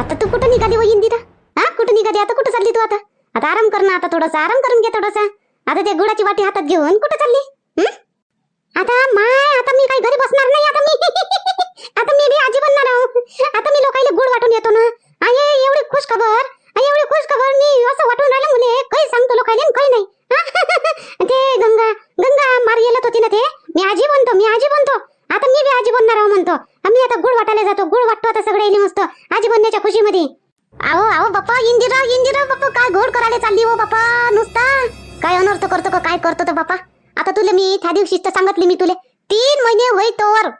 आता तू कुठं निघाली व इंदिरा? हा? कुठं निघाली? आता कुठं चालली तू आता? आता आराम कर ना आता थोडासा आराम करून घे थोडासा. आता ते गुडाची वाटी हातात घेऊन कुठं चालली? आता माय आता मी काही घरी बसणार नाही आता मी आता मी बी आजी बनणार आहोत आता मी लोकांना गुड वाटून येतो ना. आहे एवढी खुश खबर. एवढी खुश खबर. मी असं वाटून राहिलं मुले. काही सांगतो लोकांना काही नाही. ते गंगा गंगा मार येलत होती ना ते. मी आजी बनतो मी आजी बनतो. आता मी बी आजी बनणार आहो म्हणतो. आम्ही आता गुळ वाटायला जातो. गुळ वाटतो आता सगळे मस्त. आजी बनण्याच्या खुशीमध्ये. आहो आहो बाप्पा इंदिरा इंदिरा बाप्पा काय घोड करायला चालली हो बाप्पा नुसता. काय अनर्थ करतो का काय करतो तर बाप्पा? आता तुला मी त्या दिवशी तर सांगितली मी तुले. तीन महिने होई तोवर.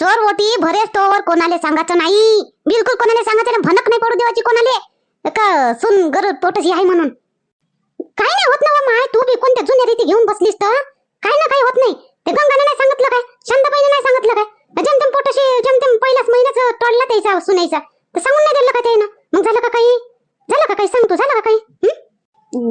चोर ओटी भरेस तोवर कोणाले सांगायचं नाही. बिलकुल कोणाला सांगायचं भनक नाही पडू देवाची कोणाले. का सुन गरज पोटची आहे म्हणून. काय नाही होत ना हो माय. तू बी कोणत्या जुन्या रीती घेऊन बसलीस तर? काय ना काय होत नाही. ते गंगाने नाही सांगितलं काय? शांताबाईने नाही सांगितलं काय? जमतेम पोटाशी जमतेम पहिलाच महिन्याच टोळला त्याचा सुनायचा. तर सांगून नाही दिलं का त्यानं? मग झालं का काही? झालं का काही? सांगतो झालं का काही?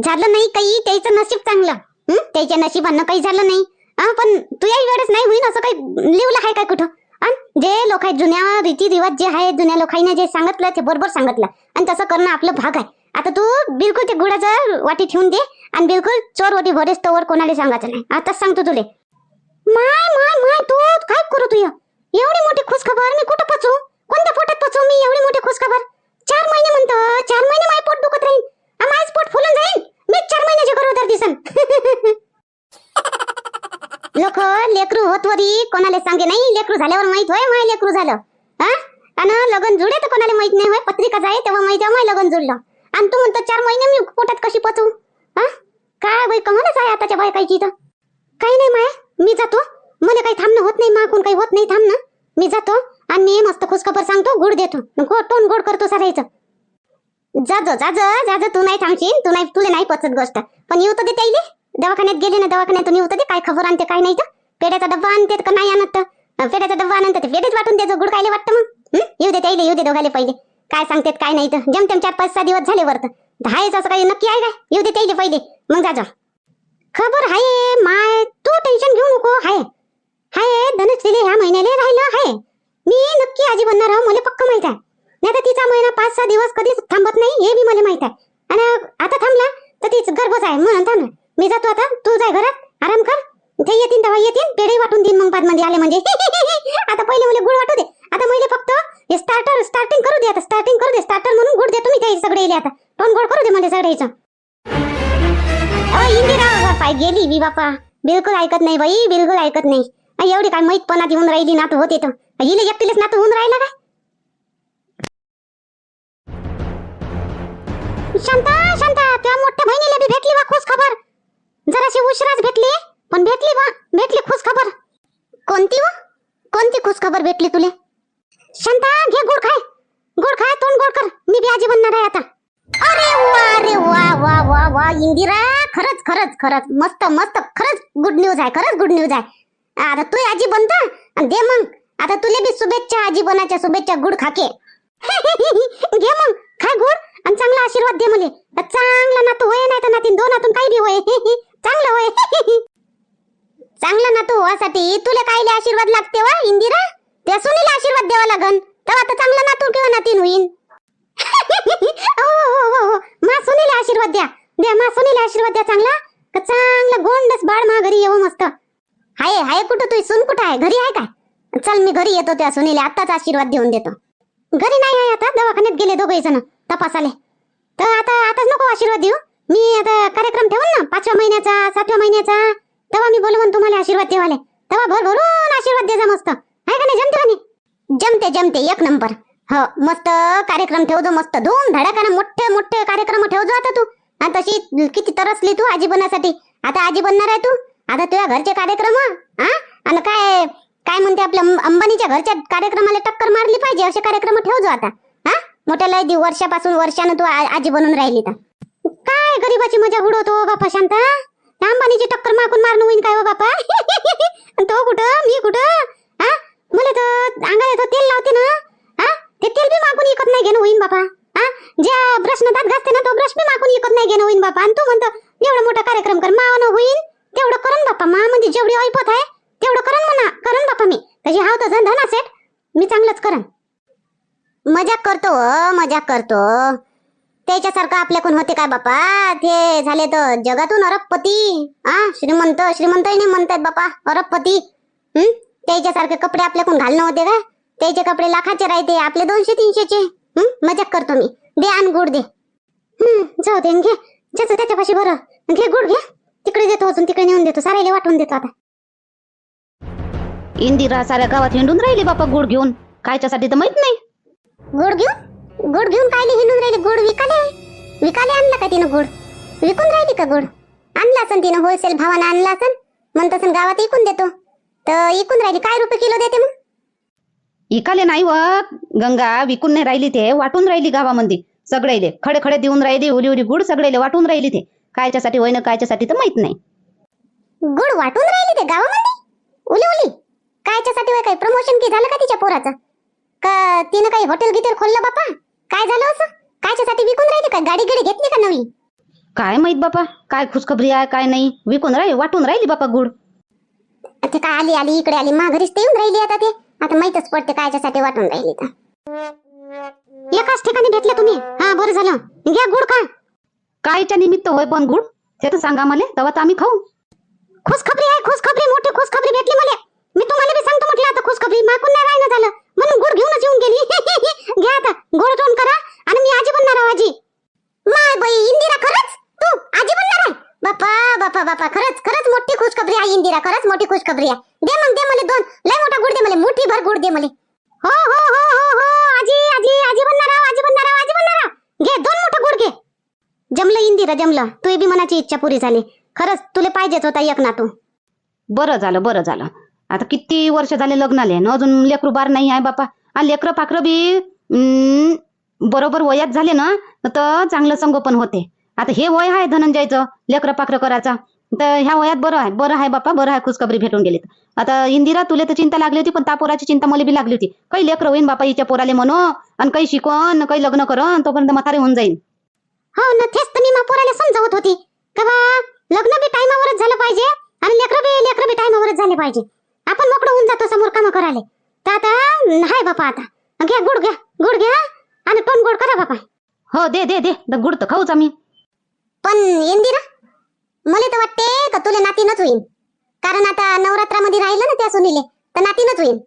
झालं नाही काही त्याचं नशीब चांगलं. हं? त्याच्या नशिबानं काही झालं नाही. हा पण तू वेळेस नाही होईन असं काही लिवलं आहे काय कुठं? अन जे लोक आहेत जुन्या रीतिरिवाज जे आहे जुन्या लोकांना जे सांगितलं ते बरोबर सांगितलं. आणि तसं करणं आपलं भाग आहे. आता तू बिलकुल ते गुळाचं वाटी ठेवून दे. आणि बिलकुल चोर वाटी भरेस तोवर कोणाला सांगायचं नाही. आताच सांगतो तुले. माय माय माय तू काय करू तू एवढी मोठी खुश खबर मी कुठं पचू कोणत्या पोटात पचू मी एवढी मोठी खुश खबर चार महिने म्हणतो चार महिने माय पोट दुखत राहील आ, माझं पोट फुलून जाईल मी चार महिन्याचे गरोदर दिसन. लोक लेकरू होत वरी कोणाला सांगे नाही. लेकरू झाल्यावर माहीत होय माय लेकरू झालं. हा आणि लगन जुडे तर कोणाला माहीत नाही होय. पत्रिका जाय तेव्हा माहीत आहे माय लगन जुळलं आणि तू म्हणतो चार महिने मी पोटात कशी पचू हा काय बाई कमालच आहे आताच्या बायकाची तर. काही नाही माय. मी जातो. मला काही थांबणं होत नाही माकून काही होत नाही थांबणं. मी जातो आणि मी मस्त खुशखबर सांगतो गुड देतो. गोड तोंड गोड करतो सरायचं. जाजो जाज जाज तू नाही थांबशील तू नाही तुला नाही पचत गोष्ट. पण येऊ तर दे त्याईले. दवाखान्यात गेले ना दवाखान्यातून येऊ तर दे काय खबर आणते काय नाही तर. पेड्याचा डब्बा आणते का नाही आणत पेड्याचा डब्बा आणत ते पेढेच वाटून द्यायचं गुड कायले वाटतं मग. येऊ दे त्याईले येऊ दे दोघाले पहिले. काय सांगतेत काय नाही तर. जमतेम चार पाच सहा दिवस झाले वरत. दहायच असं काही नक्की आहे काय? येऊ दे त्याईले पहिले. मग जाजो. खबर आहे माय तू टेन्शन घेऊ नको हाय. हाय धनश्रीले ह्या महिन्याले राहिलं हाय. मी नक्की आजी बनणार आहो मला पक्क माहीत आहे. नाही तर तिचा महिना पाच सहा दिवस कधीच थांबत नाही हे बी मला माहीत आहे. आणि आता थांबला तर तीच गर्भच आहे म्हणून थांबला मी जातो आता तू जाय घरात आराम कर. ते येतील तेव्हा येतील पेढे वाटून देईन मग मध्ये आले म्हणजे. आता पहिले मुले गुळ वाटू दे. आता मैले फक्त हे स्टार्टर स्टार्टिंग करू दे आता स्टार्टिंग करू दे स्टार्टर म्हणून गुड देतो मी ते सगळे आता. तोंड गोड करू दे मला सगळ्याचं इंदिरा बापा गेली मी बापा. बिलकुल ऐकत नाही बाई बिलकुल ऐकत नाही. एवढी काय माहीतपणात येऊन राहिली नात होते तर हिला एकटीलाच नात होऊन राहिला काय? शांता शांता त्या मोठ्या बहिणीला बी भेटली बा खुश खबर जराशी उशिराच भेटली पण भेटली बा भेटली खुश खबर कोणती व? कोणती खुश खबर भेटली तुले? शांता घे गोड खाय. गोड खाय तोंड गोड कर. मी बी आजी बनणार आहे आता. अरे वा अरे वा वा वा वा इंदिरा. खरंच खरंच खरंच. मस्त मस्त. खरंच गुड न्यूज आहे खरंच गुड न्यूज आहे. आता तू आजी बनता? दे मग. आता तुले बी शुभेच्छा आजी बनाच्या शुभेच्छा. गुड खाके. घे मग. खाय गुड आणि चांगला आशीर्वाद दे मुले. चांगला नातू होय नाही तर नातीन दोन नातून काही बी होय. चांगलं होय. चांगला नातू व्हासाठी तुला कायले आशीर्वाद लागते वा इंदिरा? त्या सुनीला आशीर्वाद द्यावा लागन. तेव्हा तर चांगला नातू किंवा नातीन होईन. हो, हो, हो, हो. मा सुनीला आशीर्वाद द्या. द्या मा सुनीला आशीर्वाद द्या चांगला. का चांगला गोंडस बाळ मा घरी येऊ मस्त. हाय हाय कुठं तुझी सून कुठं आहे? घरी आहे काय? चल मी घरी येतो त्या सुनीला. आताच आशीर्वाद देऊन देतो. घरी नाही आहे आता. दवाखान्यात गेले दोघे जण. तपासाले. तर आता आताच नको आशीर्वाद देऊ. मी आता कार्यक्रम ठेवून ना पाचव्या महिन्याचा सातव्या महिन्याचा तेव्हा मी बोलवून तुम्हाला आशीर्वाद देवाले. तेव्हा भर भरून आशीर्वाद द्यायचा मस्त. आहे का नाही? जमते का नाही? जमते जमते. एक नंबर. हो मस्त कार्यक्रम ठेवतो मस्त. धूम धडाकाने मोठे मोठे कार्यक्रम ठेवतो आता तू. आणि तशी किती तरसली तू आजी बनण्यासाठी आता आजी बनणार आहे तू. आता तुझ्या घरचे कार्यक्रम हा? आणि काय काय म्हणते आपल्या अंबानीच्या घरच्या कार्यक्रमाला टक्कर मारली पाहिजे असे कार्यक्रम ठेवतो आता हा? मोठ्या लय दिव- वर्षापासून वर्षानं तू आजी बनून राहिली तर. काय गरीबाची मजा उडवतो बापा शांत? अंबानीची टक्कर मागून मारून होईन काय बापा? तो कुठं? मी कुठं? हा? मला तर अंगा येतो तेल लावते ना हा? ते तेल बी मागून इकत नाही घेणं होईन बापा. हा? ज्या ब्रश दात घासते ना तो ब्रश मी मागून इकत नाही घेणं होईन बापा. आणि तू म्हणतो एवढा मोठा कार्यक्रम कर मावानं होईन. तेवढं करण बापा. मा म्हणजे जेवढी ऐपत आहे तेवढं करण म्हणा. करण बापा मी. तशी हाव तर धना सेट मी चांगलंच करण. मजाक करतो हो, मजाक करतो. त्याच्यासारखं आपल्याकडून होते काय बापा? ते झाले तर जगातून अरबपती. हा श्रीमंत श्रीमंतही नाही म्हणतात बापा. अरबपती. हम्म त्याच्यासारखे कपडे आपल्याकडून घालणं होते का? त्याचे कपडे लाखाचे राहते आपले दोनशे तीनशेचे. मजाक करतो मी. दे आण गुड दे. जाऊ दे घे. ज्याचं त्याच्यापाशी बरं. घे गुड घे. तिकडे देतो अजून तिकडे नेऊन देतो. सारायला वाटून देतो आता. इंदिरा साऱ्या गावात हिंडून राहिली बापा गुड घेऊन. कायच्यासाठी तर माहीत नाही. गुड घेऊन? गुड घेऊन कायले हिंडून राहिली? गुड विकाले? विकाले आणला का तिनं गुड? विकून राहिली का गुड? आणला असन तिनं होलसेल भावानं आणला असन. म्हणत असन गावात इकून देतो. तर इकून राहिली. काय रुपये किलो देते मग? इकाले नाही व गंगा विकून नाही राहिली ते वाटून राहिली गावामध्ये. सगळेले खडे खडे देऊन राहिली उली उली गुड सगळेले वाटून राहिली ते. कायच्यासाठी होईन कायच्यासाठी तर माहीत नाही. गुड वाटून राहिली ते गावामध्ये? उली उली कायच्यासाठी काही प्रमोशन की झालं का तिच्या पोराचं? का तिनं काही हॉटेल गिटेल खोललं बापा? काय झालं असं? कायच्यासाठी विकून राहिली का? गाडी गिडी घेतली का नवी? काय माहीत बापा काय खुशखबरी आहे काय नाही. विकून राहिली वाटून राहिली बापा गुड. ते काय आली आली इकडे आली माघारीच ते येऊन राहिली आता ते. आता माहीतच पडते कायच्यासाठी वाटून राहिली तर. एकाच ठिकाणी भेटले तुम्ही? हा बरं झालं. घ्या गुड खा कायच्या निमित्त होय पण गुड? ते तर सांगा मला तेव्हा तर आम्ही खाऊ. खुशखबरी आहे खुशखबरी मोठी खुशखबरी भेटली मला. मी तुम्हाला बी सांगतो म्हटलं आता खुशखबरी माकून नाही राहिलं झालं. म्हणून गुड घेऊनच येऊन गेली. घ्या आता गोड तोंड करा आणि मी आजी बनणार आजी माय बाई इंदिरा खरंच? तू आजी बनणार आहे बापा बापा बापा खरंच खरंच मोठी खुशखबरी आहे इंदिरा खरंच मोठी खुशखबरी आहे. दे मग दे मला दोन. लय मोठा गुड दे मला मोठी भर गुड दे मला. हो हो हो हो हो आजी आजी आजी बनणार आहो आजी बनणार आहो आजी बनणार आहो. घे दोन मोठा गुड घे. जमलं इंदिरा जमलं. तू बी मनाची इच्छा पुरी झाली. खरंच तुला पाहिजेच होता एक नातू. बरं झालं बरं झालं. आता किती वर्ष झाले लग्नाले न अजून लेकरू बार नाही आहे बापा. आ लेकरं पाखरं बी बरोबर वयात झाले ना तर चांगलं संगोपन होते. आता हे वय आहे धनंजयचं लेकरं पाखरं करायचा. तर ह्या वयात बरं आहे बरं आहे बापा बरं आहे खुशखबरी भेटून गेली आता इंदिरा तुला तर चिंता लागली होती पण त्या पोराची चिंता मला बी लागली होती. काही लेकरं होईन बापा हिच्या पोराले म्हणू आणि काही शिकवण काही लग्न करण तोपर्यंत म्हातारे होऊन जाईन. हो ना तेच तर मी मापोराला समजावत होती. का बा लग्न बी टायमावरच झालं पाहिजे आणि लेकरं बी लेकरं बी टायमावरच झाले पाहिजे. आपण मोकळं होऊन जातो समोर काम करायला. तर आता हाय बापा आता. घ्या गुड घ्या गुड घ्या आणि टोन गोड करा बापा हो दे दे दे द. गुड तर खाऊच आम्ही. पण इंदिरा मला तर वाटते का तुला नातीनच होईल कारण आता नवरात्रामध्ये राहिलं ना त्या सुनीले तर नातीनच होईल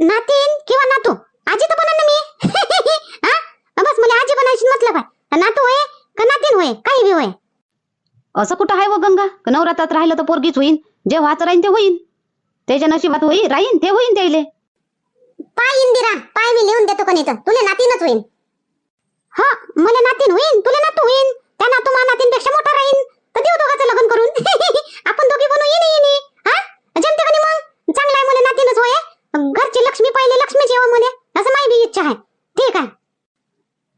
नातीन किंवा नातू? आजी तर बनन मी. हा? बस मला आजी बनायची मतलब आहे नातू होय का नातीन होय? काही बी होय. असं कुठं आहे व गंगा? का नवरात्रात राहिलं तर पोरगीच होईन? जे व्हाच राहीन ते होईन. त्याच्या नशिबात होई राहीन ते होईन त्याले. पाय इंदिरा पाय मी लिहून देतो कणी तर तुला नातीनच होईल हा मला नातीन होईन तुला नातू होईन. त्या नातू मा नातीनपेक्षा मोठा राहीन. तर देऊ दोघांचं लग्न करून. आपण दोघी बनू. येणे येणे. हा? जमते कणी मग? चांगला आहे मुले नातीनच होय. घरची लक्ष्मी पहिले लक्ष्मी येवा मुले असं माझी बी इच्छा आहे. ठीक आहे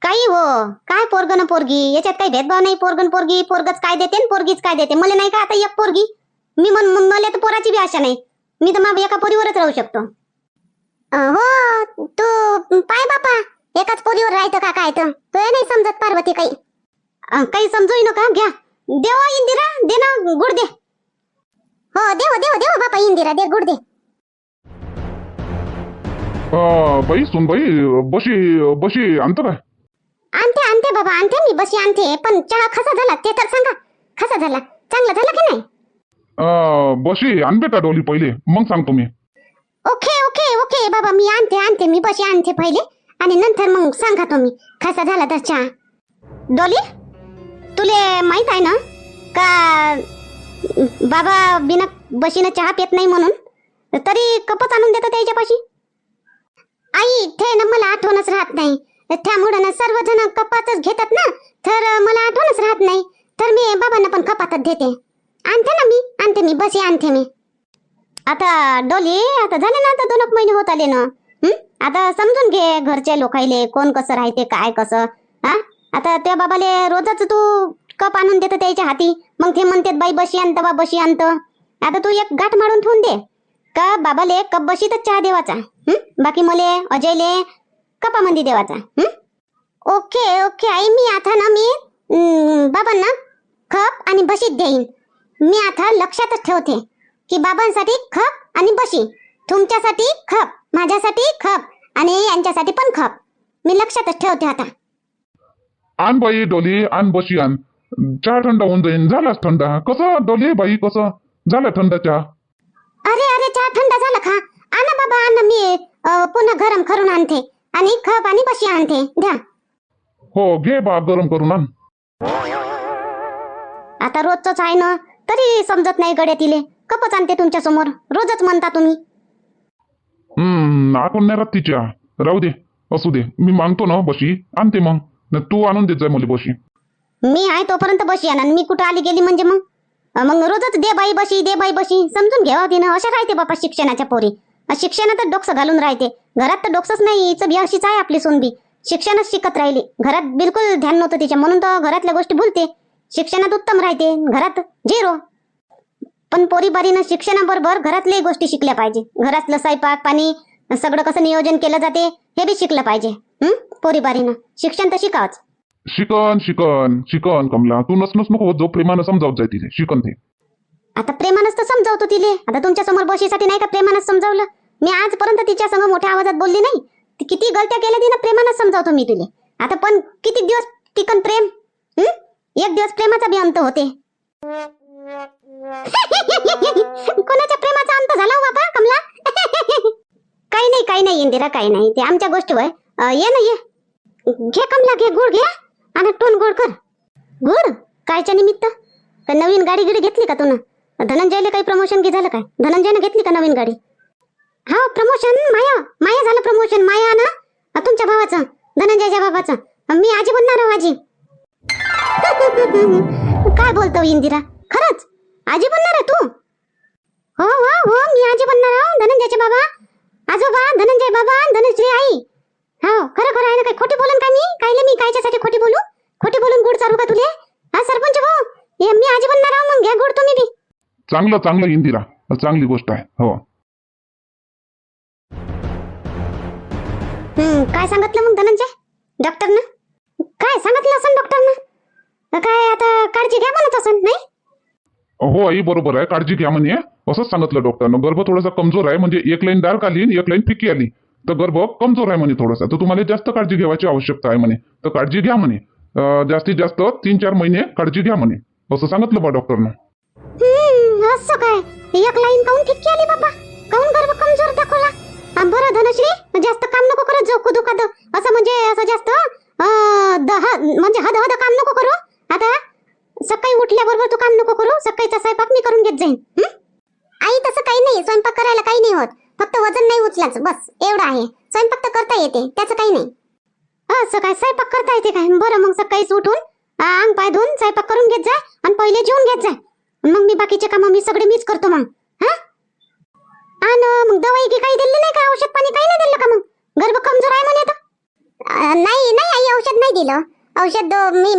काही हो. काय पोरग पोरगी? याच्यात काही भेदभाव नाही. पोरगन पोरगी पोरगच काय देते पोरगीच काय देते. मला नाही का आता एक पोरगी? मी म्हण मला तर पोराची बी आशा नाही. मी तर मग एका पोरीवरच राहू शकतो. हो तू पाय बापा. एकाच पोरीवर राहायचं का काय तर? तो नाही समजत पार्वती काही. अं, काही समजू नका घ्या देवा इंदिरा दे ना गुड दे हो देव देव देव बापा इंदिरा दे गुड दे अं, बाई सुनबाई बशी बशी आणतं काय आणते आणते बाबा आणते मी बशी आणते पण चहा कसा झाला ते तर सांगा कसा झाला चांगला झाला की नाही अं, बशी आण बेटा डोली पहिले मग सांगतो मी ओके ओके ओके बाबा मी आणते आणते मी बशी आणते पहिले आणि नंतर मग सांगा तुम्ही कसा झाला तर चहा डोली तुले माहीत आहे ना? का बाबा बिना बशीनं चहा पित नाही म्हणून? तरी कपच आणून देतो त्याच्यापाशी? आई थे ना मला आठवणच राहत नाही. त्यामुळे ना सर्वजण कपातच घेतात ना? तर मला आठवणच राहत नाही. तर मी बाबांना पण कपातच देते. आणते ना मी? आणते मी. बशी आणते मी. आता डोली आता झाले ना आता दोन एक महिने होत आले ना? आता समजून घे घरच्या लोकायले कोण कसं राहते काय कसं? हा? आता त्या बाबाले रोजच तू कप आणून देतो त्याच्या हाती. मग ते म्हणतात बाई बशी आणत बा बशी आणत आता तू एक गाठ मारून ठेवून दे. का बाबाले कप बशीतच चहा देवाचा? बाकी मले अजयले कपामध्ये देवाचा. ओके ओके आई मी आता ना मी बाबांना खप आणि बशीत देईन. मी आता लक्षातच ठेवते की बाबांसाठी खप आणि बशी. तुमच्यासाठी खप माझ्यासाठी खप आणि यांच्यासाठी पण खप. मी लक्षातच ठेवते आता. आण बाई डोली आण बशी आण चहा थंड होऊन जाईन. झालाच थंडा. कसं? डोली बाई कसं? झाला थंड चहा. अरे अरे चहा थंड झाला का? आणा बाबा आणा मी अ, पुन्हा गरम करून आणते. आणि खप आणि बशी आणते. द्या. हो घे बा गरम करून आण. आता रोजच आहे ना? तरी समजत नाही गड्या तिले. कपच आणते तुमच्यासमोर. रोजच म्हणता तुम्ही. हम्म आठवण नाही राहत तिच्या. राहू दे असू दे. मी मागतो ना बशी. आणते मग. न तू आणून देत जाय मुली बशी. मी आहे तोपर्यंत बशी आणा. मी कुठं आली गेली म्हणजे मग? मग रोजच दे बाई बशी दे बाई बशी. समजून घ्यावा तिनं. अशा राहते बापा शिक्षणाच्या पोरी. शिक्षणात शिक्षणातच डोकसं घालून राहते. घरात तर डोकसच नाही हिचं बी अशीच आहे आपली सोनबी. शिक्षणच शिकत राहिली. घरात बिलकुल ध्यान नव्हतं तिच्या. म्हणून तर घरातल्या गोष्टी भुलते शिक्षणात उत्तम राहते. घरात झिरो. पण पोरीबारीनं शिक्षणाबरोबर घरातल्याही गोष्टी शिकल्या पाहिजे. घरातलं स्वयंपाक पाणी सगळं कसं नियोजन केलं जाते हे बी शिकलं पाहिजे. हं? पोरीबारीनं. शिक्षण तर शिकावच. शिकन शिकन शिकन कमला. तू नसनस नको होत जो प्रेमानं समजावत जाय तिथे. शिकन ते. आता प्रेमानंच तर समजावतो तिले. आता तुमच्यासमोर बशीसाठी नाही का प्रेमानंच समजावलं? मी आजपर्यंत तिच्या संग मोठ्या आवाजात बोलली नाही. ती किती गलत्या केल्या तिनं प्रेमानंच समजावतो मी तिले. आता पण किती दिवस टिकन प्रेम? हं? एक दिवस प्रेमाचा बी अंत होते. कोणाच्या प्रेमाचा अंत झाला हो बाबा कमला? काही नाही काही नाही इंदिरा काही नाही. ते आमच्या गोष्टीवर. अं, ये ना ये. घे कमला घे गुड घे. आणि टोन गोड कर. गुड कायच्या निमित्त? का नवीन गाडी गिडी घेतली का तू धनंजयला काही प्रमोशन घे झालं काय? धनंजयनं घेतली का नवीन गाडी? हा प्रमोशन माया माया झालं प्रमोशन माया ना? तुमच्या भावाचं? धनंजयच्या बाबाचं मी आजी बनणार आजी. काय बोलतो इंदिरा? खरंच? आजी बनणार आहे तू? हो हो हो मी आजी बनणार धनंजयचे बाबा. आजोबा धनंजय बाबा धनश्री आई. हो खरं खरं आहे ना काय खोटी बोलून का मी? कायले मी कायच्यासाठी खोटी बोलू? खोटी बोलून गुड चालू का तुले? हा सरपंच भाऊ हे मी आजी बनणार आहो मग घ्या गुड तुम्ही बी. चांगलं चांगलं इंदिरा. चांगली गोष्ट आहे. हो. काय सांगितलं मग धनंजय? डॉक्टरनं? काय सांगितलं असं डॉक्टरनं? काय आता काळजी घ्या म्हणत असं नाही? हो आई बरोबर आहे. काळजी घ्या म्हणे. असंच सांगितलं डॉक्टरनं. गर्भ थोडासा कमजोर आहे. म्हणजे एक लाईन डार्क आली आणि एक लाईन फिकी आली. तर गर्भ कमजोर आहे म्हणे थोडासा तर तुम्हाला जास्त काळजी घ्यायची आवश्यकता आहे म्हणे. तर काळजी घ्या म्हणे. जास्तीत जास्त तीन चार महिने काळजी घ्या म्हणे. असं सांगितलं बा डॉक्टरनं असं काय? एक लाईन काऊन फिक्की आली बाबा? काऊन गर्भ कमजोर दाखवला? बरं धनश्री जास्त काम नको करत जाऊ खुदू असं म्हणजे असं जास्त दहा म्हणजे हद हद काम नको करू. आता सकाळी उठल्याबरोबर तू काम नको करू सकाळीचा स्वयंपाक मी करून घेत जाईन. आई तसं काही नाही. स्वयंपाक करायला काही नाही होत. फक्त वजन नाही उचलायचं बस एवढं आहे. स्वयंपाक तर करता येते त्याचं काही नाही. असं काय स्वयंपाक करता येते काय? बरं मग सकाळीच उठून अंग पाय धुवून स्वयंपाक करून घेत जाय आणि पहिले जेवून घेत जाय मग मी बाकीचे काम मी सगळे मीच करतो मग. हा? आणि मग दवाई की काही दिली नाही का? औषध पाणी काही नाही दिलं का मग? गर्भ कमजोर आहे म्हणे तर नाही नाही आई औषध नाही दिलं. औषध मी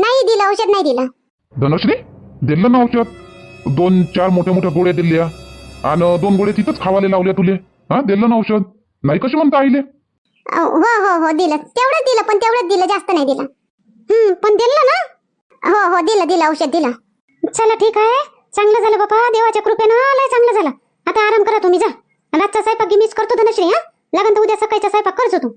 नाही दिलं औषध नाही दिलं. धनश्री दिलं ना औषध? दोन चार मोठ्या मोठ्या गोळ्या दिल्या. आणि दोन गोळ्या तिथंच खावाले लावल्या तुले. हा दिलं ना औषध. नाही कशी म्हणता आईले? हो हो हो दिलं. तेवढंच दिलं पण तेवढंच दिलं जास्त नाही दिलं. हम्म पण दिलं ना? हो हो दिलं दिलं औषध दिलं. चला ठीक आहे. चांगलं झालं बाबा देवाच्या कृपेनं लय चांगलं झालं. आता आराम करा तुम्ही जा. रातचा स्वयंपाक गी मीच करतो धनश्री हा? लागन तर उद्या सकाळचा स्वयंपाक करतो तू.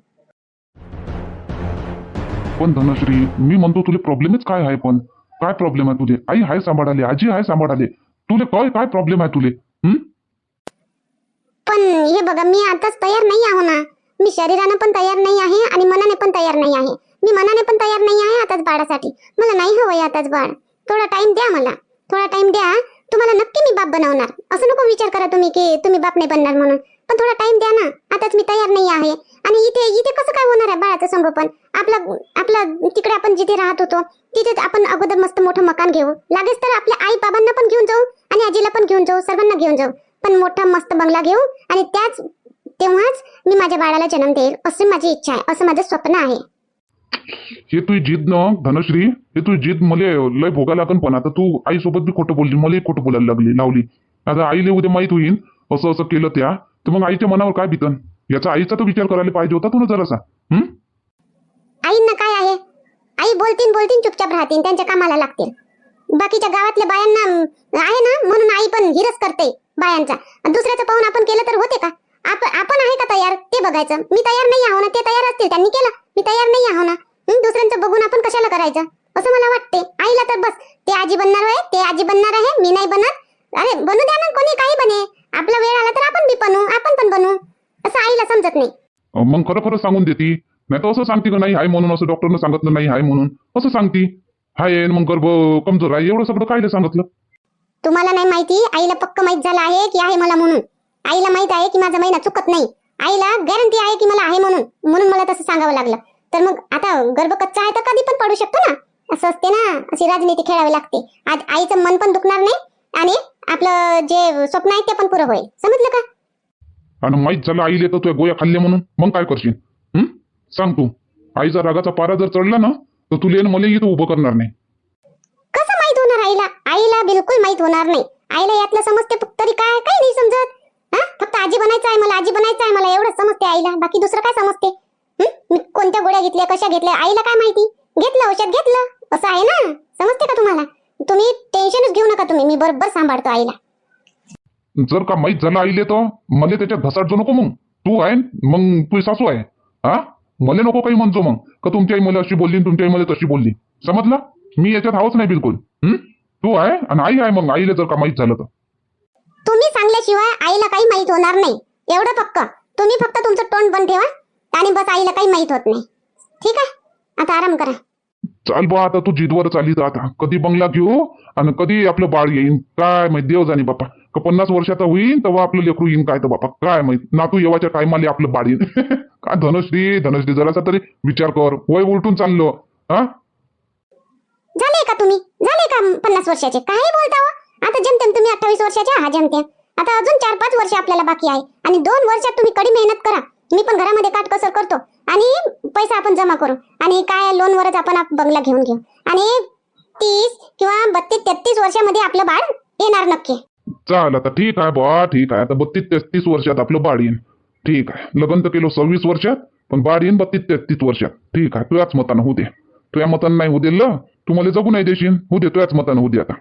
पण धनश्री मी म्हणतो तुले प्रॉब्लेमच काय आहे पण? काय प्रॉब्लेम आहे तुले? आई हाय सांभाळाले आजी हाय सांभाळाले. तुले काय काय प्रॉब्लेम आहे तुले? हं? पण हे बघा मी आताच तयार नाही आहो ना. मी शरीरानं पण तयार नाही आहे आणि मनाने पण तयार नाही आहे. मी मनाने पण तयार नाही आहे आताच बाळासाठी. मला नाही हवंय आताच बाळ. थोडा टाइम द्या मला. थोडा टाइम द्या. तुम्हाला नक्की मी बाप बनवणार. असं नको विचार करा तुम्ही की तुम्ही बाप नाही बनणार म्हणून. पण थोडा टाइम द्या ना. आताच मी तयार नाही आहे. आणि इथे इथे कसं काय होणार आहे बाळाचं संगोपन? आपला आपला तिकडे आपण जिथे राहत होतो तिथे आपण अगोदर मस्त मोठं मकान घेऊ. लागेच तर आपल्या आई बाबांना पण घेऊन जाऊ आणि आजीला पण घेऊन जाऊ सर्वांना घेऊन जाऊ. पण मोठा मस्त बंगला घेऊ आणि त्याच तेव्हाच मी माझ्या बाळाला जन्म देईल अशी माझी इच्छा आहे असं माझं स्वप्न आहे. हे तुझी जिद न धनश्री. हे तुझी जिद मले लय भोगा लागन पण. आता तू आईसोबत बी खोटं बोलली मला खोटं बोलायला लागली लावली. आता आईले उद्या माहीत होईन असं असं केलं त्या. तर मग आईच्या मनावर काय बितन याचा आईचा तर विचार करायला पाहिजे होता तू ना जरासा. हं? आईंना काय आहे? आई बोलतीन बोलतीन चुपचाप राहतील त्यांच्या कामाला लागतील. बाकीच्या गावातल्या बायांना आहे ना? म्हणून आई पण हिरस करते बायांचा. दुसऱ्याचं पाहून आपण केलं तर होते का? आपण आहे का तयार? ते बघायचं. मी तयार नाही आहो ना ते तयार असतील. त्यांनी केलं. मी तयार नाही आहो ना. दुसऱ्यांचं बघून आपण कशाला करायचं? असं मला वाटते. आईला तर बस. ते आजी बनणार आहे ते आजी बनणार आहे मी नाही बनत. अरे बनू द्या ना कोणी काही बने. आपला वेळ आला तर आपण बी बनू आपण पण बनू. असं आईला समजत नाही. मग खरं खरं सांगून देते. नाही तर असं सांगते का नाही? आहे म्हणून असं डॉक्टरनं सांगितलं नाही आहे म्हणून. असं सांगते. हाय मग गर्भ कमजोर आहे. एवढं सगळं कायले सांगितलं? तुम्हाला नाही माहिती? आईला पक्क माहीत झालं आहे की आहे मला म्हणून. आईला माहीत आहे की माझा महिना चुकत नाही. आईला गॅरंटी आहे की मला आहे म्हणून. म्हणून मला तसं सांगावं लागलं. तर मग आता गर्भ कच्चा आहे तर कधी पण पडू शकतो ना? असं असते ना? अशी राजनीती खेळावी लागते. आज आईचं मन पण दुखणार नाही आणि आपलं जे स्वप्न आहे ते पण पुरं होईल. समजलं का? आणि माहीत झालं आईले तर तुझ्या गोया खाल्ले म्हणून. मग काय करशील? हं? सांग तू. आईचा रागाचा पारा जर चढला ना तर तुला आणि मला इथं उभं करणार नाही. कसं माहीत होणार आईला? आईला बिलकुल माहीत होणार नाही. आईला यातलं समजते फक्त तरी काय काही नाही समजत. हा? फक्त आजी बनायचं आहे मला आजी बनायचं आहे मला एवढंच समजते आईला. बाकी दुसरं काय समजते? हं? मी कोणत्या गोळ्या घेतल्या कशा घेतल्या आईला काय माहिती? घेतलं औषध घेतलं असं आहे ना? समजते का तुम्हाला? तुम्ही टेन्शनच घेऊ नका तुम्ही मी बरोबर सांभाळतो आईला. जर का माहीत झालं आईले तर मला त्याच्यात घसाट जो नको मग. तू आहे मग तू सासू आहे. हा? मला नको काही म्हणतो मग. का तुमची आई मला अशी बोलली तुमच्याही तुमची आई मला तशी बोलली? समजलं? मी याच्यात हावच नाही बिलकुल. तू आहे आणि आई आहे मग. आईला जर का माहीत झालं तर. तुम्ही सांगल्याशिवाय आईला काही माहीत होणार नाही. एवढं पक्क. तुम्ही फक्त तुमचं तोंड बंद ठेवा आणि बस आईला काही माहीत होत नाही. ठीक आहे? आता आराम करा. चाल बा आता तू जिदवर चाली तर आता कधी बंगला घेऊ आणि कधी आपलं बाळ येईन? काय माहीत? देव जाणे बापा का पन्नास वर्षाचा होईन तेव्हा आपलं लेकरू येईन काय तर बापा काय माहीत? नातू येवाच्या टायमाला आपलं बाळ येईन. काय धनश्री? धनश्री जरासा तरी विचार कर. वय उलटून चाललो. हा? झाले का तुम्ही? झाले का पन्नास वर्षाचे? काही बोलता हो? आता जमतेम तुम्ही अठ्ठावीस वर्षाचे हा जमते आता अजून चार पाच वर्ष आपल्याला बाकी आहे. आणि दोन वर्षात तुम्ही कडी मेहनत करा. मी पण घरामध्ये काटकसर करतो. आणि पैसा आपण जमा करू. आणि काय लोनवरच आपण आप- बंगला घेऊन घेऊ. आणि तीस किंवा बत्तीस तेहतीस वर्षामध्ये आपलं बाळ येणार नक्की. चाल आता ठीक आहे बा ठीक आहे. आता बत्तीस तेहतीस वर्षात आपलं बाळ येईन. ठीक आहे. लग्न तर केलं सव्वीस वर्षात पण बाळ येईन बत्तीस तेहतीस वर्षात. ठीक आहे. तुझ्याच मतानं होऊ दे. तुझ्या मतानं नाही होऊ दिलं तू मला जगू नाही देशील. होऊ दे तुझ्याच मतानं होऊ दे आता.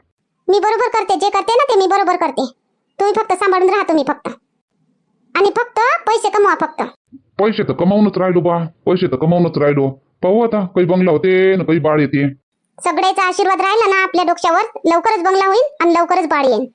मी बरोबर करते. जे करते ना ते मी बरोबर करते. तुम्ही फक्त सांभाळून राहा तुम्ही फक्त. आणि फक्त पैसे कमवा फक्त. पैसे तर कमावूनच राहिलो बा. पैसे तर कमावूनच राहिलो. पाहू आता काही बंगला होते ना काही बाळ येते. सगळ्याचा आशीर्वाद राहिला ना आपल्या डोक्यावर? लवकरच बंगला होईल आणि लवकरच बाळ येईल